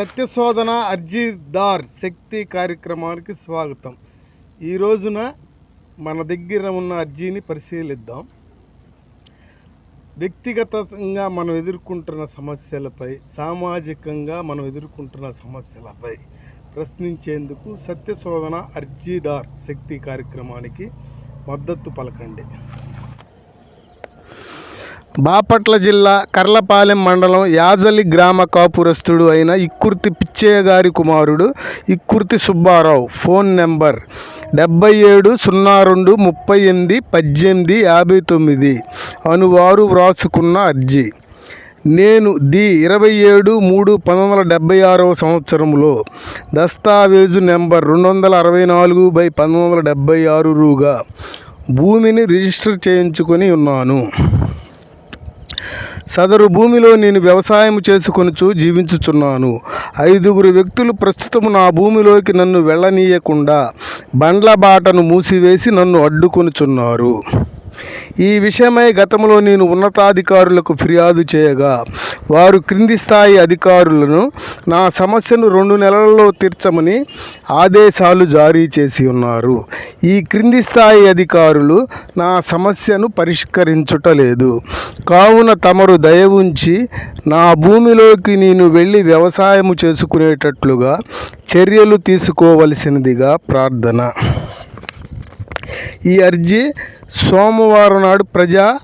సత్యశోధన అర్జీదార్ శక్తి కార్యక్రమానికి స్వాగతం. ఈ రోజున మన దగ్గర ఉన్న అర్జీని పరిశీలిద్దాం. వ్యక్తిగతంగా మనం ఎదుర్కొంటున్న సమస్యలపై సామాజికంగా మనం ఎదుర్కొంటున్న సమస్యలపై ప్రశ్నించేందుకు సత్యశోధన అర్జీదార్ శక్తి కార్యక్రమానికి మద్దతు పలకండి. బాపట్ల జిల్లా కర్లపాలెం మండలం యాజలి గ్రామ కాపురస్తుడు అయిన ఇక్కుర్తి పిచ్చయ్య గారి కుమారుడు ఇక్కుర్తి సుబ్బారావు. ఫోన్ నెంబర్ డెబ్బై ఏడు సున్నా రెండు ముప్పై ఎనిమిది పద్దెనిమిది యాభై తొమ్మిది. అనువారు వ్రాసుకున్న అర్జీ. నేను ది ఇరవై ఏడు మూడు పంతొమ్మిది వందల డెబ్బై ఆరవ సంవత్సరంలో దస్తావేజు నెంబర్ రెండు వందల అరవై నాలుగు బై పంతొమ్మిది వందల డెబ్బై ఆరు రూగా భూమిని రిజిస్టర్ చేయించుకొని ఉన్నాను. సదరు భూమిలో నేను వ్యవసాయం చేసుకొనుచు జీవించుచున్నాను. ఐదుగురు వ్యక్తులు ప్రస్తుతం నా భూమిలోకి నన్ను వెళ్ళనీయకుండా బండ్ల బాటను మూసివేసి నన్ను అడ్డుకొనుచున్నారు. ఈ విషయమై గతంలో నేను ఉన్నతాధికారులకు ఫిర్యాదు చేయగా వారు క్రింది స్థాయి అధికారులను నా సమస్యను రెండు నెలల్లో తీర్చమని ఆదేశాలు జారీ చేసి ఉన్నారు. ఈ క్రింది స్థాయి అధికారులు నా సమస్యను పరిష్కరించుటలేదు. కావున తమరు దయ ఉంచి నా భూమిలోకి నేను వెళ్ళి వ్యవసాయము చేసుకునేటట్లుగా చర్యలు తీసుకోవలసినదిగా ప్రార్థన. ఈ అర్జీ సోమవారం నాడు ప్రజా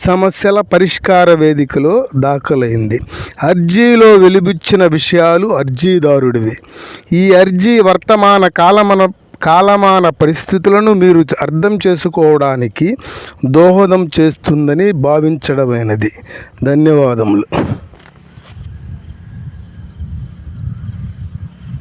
సమస్యల పరిష్కార వేదికలో దాఖలైంది. అర్జీలో వెలిబుచ్చిన విషయాలు అర్జీదారుడివి. ఈ అర్జీ వర్తమాన కాలమన కాలమాన పరిస్థితులను మీరు అర్థం చేసుకోవడానికి దోహదం చేస్తుందని భావించడమైనది. ధన్యవాదములు.